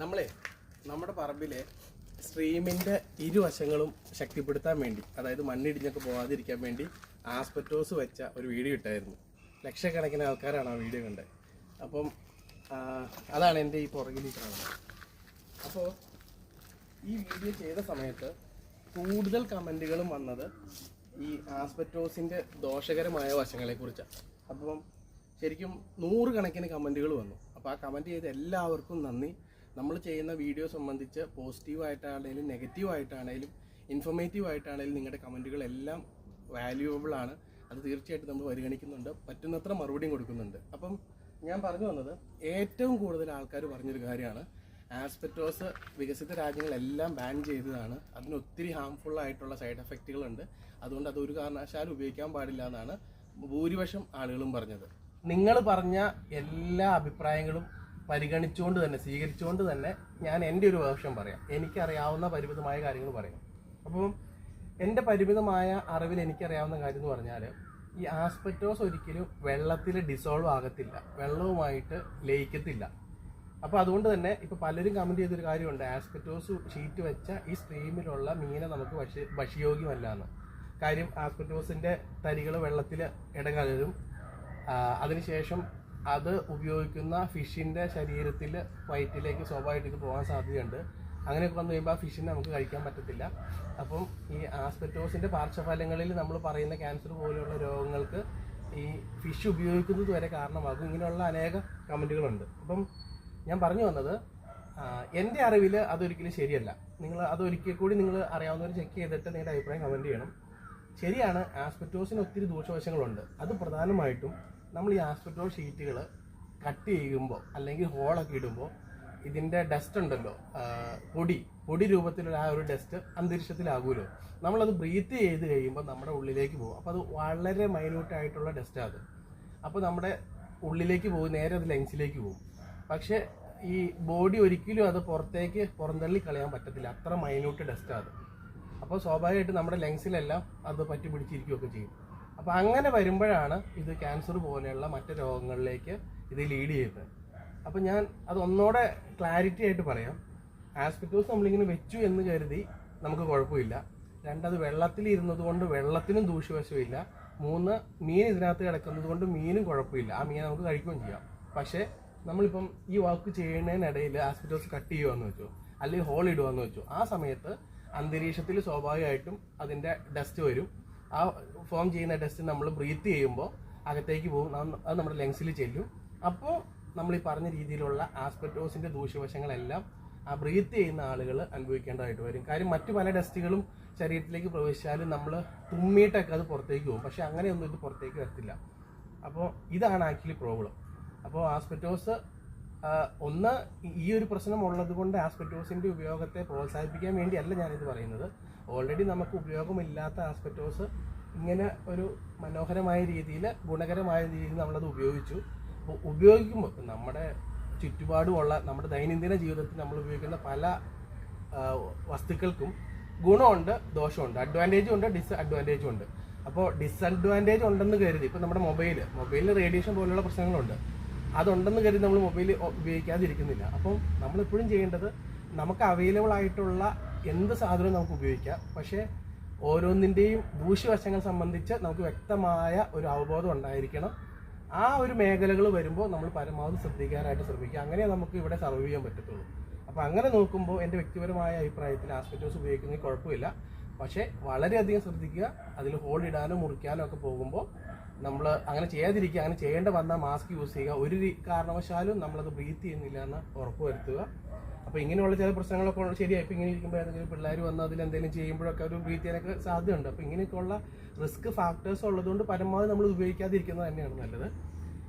നമ്മളെ നമ്മുടെ പറമ്പിലെ സ്ട്രീമിന്റെ ഇരുവശങ്ങളും ശക്തിപ്പെടുത്താൻ വേണ്ടി അതായത് മണ്ണിടിഞ്ഞൊക്കെ പോകാതിരിക്കാൻ വേണ്ടി ആസ്പെറ്റോസ് വെച്ച ഒരു വീഡിയോ ഇട്ടായിരുന്നു. ലക്ഷക്കണക്കിന് ആൾക്കാരാണ് ആ വീഡിയോ കണ്ടത്. അപ്പം അതാണ് എന്റെ ഈ പുറകിൽ കാണുന്നത്. അപ്പോൾ ഈ വീഡിയോ ചെയ്ത സമയത്ത് കൂടുതൽ കമന്റുകളും വന്നത് ഈ ആസ്പെറ്റോസിന്റെ ദോഷകരമായ വശങ്ങളെക്കുറിച്ചാണ്. അപ്പം ശരിക്കും നൂറുകണക്കിന് കമന്റുകൾ വന്നു. അപ്പോൾ ആ കമന്റ് ചെയ്ത എല്ലാവർക്കും നന്ദി. നമ്മൾ ചെയ്യുന്ന വീഡിയോ സംബന്ധിച്ച് പോസിറ്റീവ് നെഗറ്റീവായിട്ടാണെങ്കിലും ഇൻഫോർമേറ്റീവ് ആയിട്ടാണെങ്കിലും നിങ്ങളുടെ കമന്റുകളെല്ലാം വാല്യൂബിൾ ആണ്. അത് തീർച്ചയായിട്ടും നമ്മൾ പരിഗണിക്കുന്നുണ്ട്. പറ്റുന്നത്ര മറുപടിയും കൊടുക്കുന്നുണ്ട്. അപ്പം ഞാൻ പറഞ്ഞു വന്നത് ഏറ്റവും കൂടുതൽ ആൾക്കാർ പറഞ്ഞൊരു കാര്യമാണ്. ആസ്പെറ്റോസ് വികസിത രാജ്യങ്ങളെല്ലാം ബാൻ ചെയ്തതാണ്. അതിന് ഒത്തിരി ഹാംഫുൾ ആയിട്ടുള്ള സൈഡ് എഫക്റ്റുകളുണ്ട് അതുകൊണ്ട് അതൊരു കാരണവശാലും ഉപയോഗിക്കാൻ പാടില്ല എന്നാണ് ഭൂരിപക്ഷം ആളുകളും പറഞ്ഞത്. നിങ്ങൾ പറഞ്ഞ എല്ലാ അഭിപ്രായങ്ങളും പരിഗണിച്ചുകൊണ്ട് തന്നെ സ്വീകരിച്ചുകൊണ്ട് തന്നെ ഞാൻ എന്റെ ഒരു വേർഷൻ പറയാം. എനിക്കറിയാവുന്ന പരിമിതമായ കാര്യങ്ങൾ പറയാം. അപ്പം എന്റെ പരിമിതമായ അറിവിൽ എനിക്കറിയാവുന്ന കാര്യം എന്ന് പറഞ്ഞാൽ ഈ ആസ്പെറ്റോസ് ഒരിക്കലും വെള്ളത്തിൽ ഡിസോൾവ് ആകത്തില്ല. വെള്ളവുമായിട്ട് ലയിക്കത്തില്ല. അപ്പോൾ അതുകൊണ്ട് തന്നെ ഇപ്പോൾ പലരും കമന്റ് ചെയ്തൊരു കാര്യമുണ്ട്. ആസ്പെറ്റോസ് ഷീറ്റ് വെച്ച ഈ സ്ട്രീമിലുള്ള മീനെ നമുക്ക് ഭക്ഷ്യ ഭക്ഷ്യയോഗ്യമല്ല എന്ന് കാര്യം ആസ്പെറ്റോസിന്റെ തരികൾ വെള്ളത്തിൽ ഇടകലരും. അതിനുശേഷം അത് ഉപയോഗിക്കുന്ന ഫിഷിന്റെ ശരീരത്തിൽ വയറ്റിലേക്ക് സ്വാഭാവികമായിട്ട് ഇത് പോകാൻ സാധ്യതയുണ്ട്. അങ്ങനെയൊക്കെ വന്നു കഴിയുമ്പോൾ ആ ഫിഷിനെ നമുക്ക് കഴിക്കാൻ പറ്റത്തില്ല. അപ്പം ഈ ആസ്പെറ്റോസിന്റെ പാർശ്വഫലങ്ങളിൽ നമ്മൾ പറയുന്ന ക്യാൻസർ പോലെയുള്ള രോഗങ്ങൾക്ക് ഈ ഫിഷ് ഉപയോഗിക്കുന്നത് വരെ കാരണമാകും ഇങ്ങനെയുള്ള അനേക കമന്റുകളുണ്ട് അപ്പം ഞാൻ പറഞ്ഞു വന്നത് എന്റെ അറിവിൽ അതൊരിക്കലും ശരിയല്ല. നിങ്ങൾ അതൊരിക്കൽ കൂടി നിങ്ങൾ അറിയാവുന്നവർ ചെക്ക് ചെയ്തിട്ട് നിങ്ങളുടെ അഭിപ്രായം കമന്റ് ചെയ്യണം. ശരിയാണ് ആസ്പെറ്റോസിന് ഒത്തിരി ദൂഷ്യവശങ്ങളുണ്ട്. അത് പ്രധാനമായിട്ടും നമ്മൾ ഈ ആസ്പെറ്റോസ് ഷീറ്റുകൾ കട്ട് ചെയ്യുമ്പോൾ അല്ലെങ്കിൽ ഹോളൊക്കെ ഇടുമ്പോൾ ഇതിന്റെ ഡസ്റ്റ് ഉണ്ടല്ലോ പൊടി പൊടി രൂപത്തിലുള്ള ആ ഒരു ഡസ്റ്റ് അന്തരീക്ഷത്തിലാകുമല്ലോ നമ്മളത് ബ്രീത്ത് ചെയ്ത് കഴിയുമ്പോൾ നമ്മുടെ ഉള്ളിലേക്ക് പോകും. അപ്പോൾ അത് വളരെ മൈന്യൂട്ടായിട്ടുള്ള ഡസ്റ്റാണ് അത്. അപ്പോൾ നമ്മുടെ ഉള്ളിലേക്ക് പോകും നേരെ അത് ലങ്സിലേക്ക് പോകും. പക്ഷേ ഈ ബോഡി ഒരിക്കലും അത് പുറത്തേക്ക് പുറന്തള്ളി കളയാൻ പറ്റത്തില്ല. അത്ര മൈന്യൂട്ട് ഡസ്റ്റാണ് അത്. അപ്പോൾ സ്വാഭാവികമായിട്ട് നമ്മുടെ ലങ്സിലെല്ലാം അത് പറ്റി പിടിച്ചിരിക്കുകയൊക്കെ ചെയ്യും. അപ്പോൾ അങ്ങനെ വരുമ്പോഴാണ് ഇത് ക്യാൻസർ പോലെയുള്ള മറ്റ് രോഗങ്ങളിലേക്ക് ഇത് ലീഡ് ചെയ്യുന്നത് അപ്പോൾ ഞാൻ അത് ഒന്നോടെ ക്ലാരിറ്റി ആയിട്ട് പറയാം. ആസ്പെറ്റോസ് നമ്മളിങ്ങനെ വെച്ചു എന്ന് കരുതി നമുക്ക് കുഴപ്പമില്ല. രണ്ടത് വെള്ളത്തിൽ ഇരുന്നത് കൊണ്ട് വെള്ളത്തിനും ദൂഷ്യവശമില്ല മൂന്ന് മീൻ ഇതിനകത്ത് കിടക്കുന്നത് കൊണ്ട് മീനും കുഴപ്പമില്ല. ആ മീൻ നമുക്ക് കഴിക്കുകയും ചെയ്യാം. പക്ഷേ നമ്മളിപ്പം ഈ വർക്ക് ചെയ്യുന്നതിനിടയിൽ ആസ്പെറ്റോസ് കട്ട് ചെയ്യുകയെന്ന് വെച്ചു അല്ലെങ്കിൽ ഹോൾ ഇടുകയെന്ന് വെച്ചു ആ സമയത്ത് അന്തരീക്ഷത്തിൽ സ്വാഭാവികമായിട്ടും അതിന്റെ ഡസ്റ്റ് വരും. ആ ഫോം ചെയ്യുന്ന ഡസ്റ്റ് നമ്മൾ ബ്രീത്ത് ചെയ്യുമ്പോൾ അകത്തേക്ക് പോകും. അത് നമ്മുടെ ലങ്സിൽ ചെല്ലും. അപ്പോൾ നമ്മൾ ഈ പറഞ്ഞ രീതിയിലുള്ള ആസ്പെറ്റോസിന്റെ ദൂഷ്യവശങ്ങളെല്ലാം ആ ബ്രീത്ത് ചെയ്യുന്ന ആളുകൾ അനുഭവിക്കേണ്ടതായിട്ട് വരും. കാര്യം മറ്റു പല ഡസ്റ്റുകളും ശരീരത്തിലേക്ക് പ്രവേശിച്ചാലും നമ്മൾ തുമ്മിയിട്ടൊക്കെ അത് പുറത്തേക്ക് പോകും. പക്ഷെ അങ്ങനെയൊന്നും ഇത് പുറത്തേക്ക് വരത്തില്ല. അപ്പോൾ ഇതാണ് ആക്ച്വലി പ്രോബ്ലം അപ്പോൾ ആസ്പെറ്റോസ് ഒന്ന് ഈ ഒരു പ്രശ്നം ഉള്ളത് കൊണ്ട് ആസ്പെറ്റോസിന്റെ ഉപയോഗത്തെ പ്രോത്സാഹിപ്പിക്കാൻ വേണ്ടിയല്ല ഞാനിത് പറയുന്നത്. ഓൾറെഡി നമുക്ക് ഉപയോഗമില്ലാത്ത ആസ്പെറ്റോസ് ഇങ്ങനെ ഒരു മനോഹരമായ രീതിയിൽ ഗുണകരമായ രീതിയിൽ നമ്മളത് ഉപയോഗിച്ചു. ഉപയോഗിക്കുമ്പോൾ നമ്മുടെ ചുറ്റുപാടുമുള്ള നമ്മുടെ ദൈനംദിന ജീവിതത്തിൽ നമ്മൾ ഉപയോഗിക്കുന്ന പല വസ്തുക്കൾക്കും ഗുണമുണ്ട് ദോഷമുണ്ട്. അഡ്വാന്റേജും ഉണ്ട് ഡിസ് ഡിസ്അഡ്വാന്റേജും ഉണ്ട്. അപ്പോൾ ഡിസ്അഡ്വാന്റേജ് ഉണ്ടെന്ന് കരുതി ഇപ്പോൾ നമ്മുടെ മൊബൈൽ മൊബൈലിൽ റേഡിയേഷൻ പോലുള്ള പ്രശ്നങ്ങളുണ്ട്. അതുണ്ടെന്ന് കരുതി നമ്മൾ മൊബൈൽ ഉപയോഗിക്കാതിരിക്കുന്നില്ല. അപ്പം നമ്മളെപ്പോഴും ചെയ്യേണ്ടത് നമുക്ക് അവൈലബിൾ ആയിട്ടുള്ള എന്ത് സാധനവും നമുക്ക് ഉപയോഗിക്കാം. പക്ഷേ ഓരോന്നിന്റെയും ദൂഷ്യവശങ്ങൾ സംബന്ധിച്ച് നമുക്ക് വ്യക്തമായ ഒരു അവബോധം ഉണ്ടായിരിക്കണം. ആ ഒരു മേഖലകൾ വരുമ്പോൾ നമ്മൾ പരമാവധി ശ്രദ്ധിക്കാനായിട്ട് ശ്രമിക്കുക. അങ്ങനെ നമുക്ക് ഇവിടെ സർവ് ചെയ്യാൻ പറ്റത്തുള്ളൂ. അപ്പോൾ അങ്ങനെ നോക്കുമ്പോൾ എന്റെ വ്യക്തിപരമായ അഭിപ്രായത്തിൽ ആസ്പെറ്റോസ് ഉപയോഗിക്കുന്നതിൽ കുഴപ്പമില്ല. പക്ഷേ വളരെയധികം ശ്രദ്ധിക്കുക. അതിൽ ഹോൾ ഇടാനോ മുറിക്കാനോ ഒക്കെ പോകുമ്പോൾ നമ്മൾ അങ്ങനെ ചെയ്യാതിരിക്കുക അങ്ങനെ ചെയ്യേണ്ട വന്നാൽ മാസ്ക് യൂസ് ചെയ്യുക. ഒരു കാരണവശാലും നമ്മളത് ബ്രീത്ത് ചെയ്യുന്നില്ല എന്ന് ഉറപ്പ് വരുത്തുക. അപ്പോൾ ഇങ്ങനെയുള്ള ചില പ്രശ്നങ്ങളൊക്കെ ഉള്ള ശരിയായി. ഇപ്പോൾ ഇങ്ങനെ ഇരിക്കുമ്പോൾ ഏതെങ്കിലും പിള്ളേർ വന്ന് അതിൽ എന്തെങ്കിലും ചെയ്യുമ്പോഴൊക്കെ ഒരു ബ്രീത്ത് ചെയ്യാനൊക്കെ സാധ്യതയുണ്ട്. അപ്പോൾ ഇങ്ങനെയൊക്കെയുള്ള റിസ്ക് ഫാക്ടേഴ്സ് ഉള്ളതുകൊണ്ട് പരമാവധി നമ്മൾ ഉപയോഗിക്കാതിരിക്കുന്നത് തന്നെയാണ് നല്ലത്.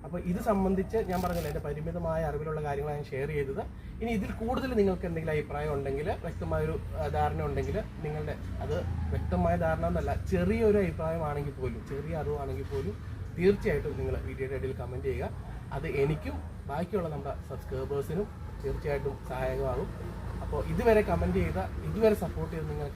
അപ്പോൾ ഇത് സംബന്ധിച്ച് ഞാൻ പറഞ്ഞില്ല എന്റെ പരിമിതമായ അറിവിലുള്ള കാര്യങ്ങൾ ഞാൻ ഷെയർ ചെയ്തത്. ഇനി ഇതിൽ കൂടുതൽ നിങ്ങൾക്ക് എന്തെങ്കിലും അഭിപ്രായം ഉണ്ടെങ്കിൽ വ്യക്തമായൊരു ധാരണ ഉണ്ടെങ്കിൽ നിങ്ങളുടെ അത് വ്യക്തമായ ധാരണ എന്നല്ല ചെറിയൊരു അഭിപ്രായമാണെങ്കിൽ പോലും ചെറിയ അറിവാണെങ്കിൽ പോലും തീർച്ചയായിട്ടും നിങ്ങൾ വീഡിയോയുടെ ഇടയിൽ കമന്റ് ചെയ്യുക. അത് എനിക്കും ബാക്കിയുള്ള നമ്മുടെ സബ്സ്ക്രൈബേഴ്സിനും തീർച്ചയായിട്ടും സഹായകമാകും. അപ്പോൾ ഇതുവരെ കമന്റ് ചെയ്ത ഇതുവരെ സപ്പോർട്ട് ചെയ്ത നിങ്ങൾക്ക്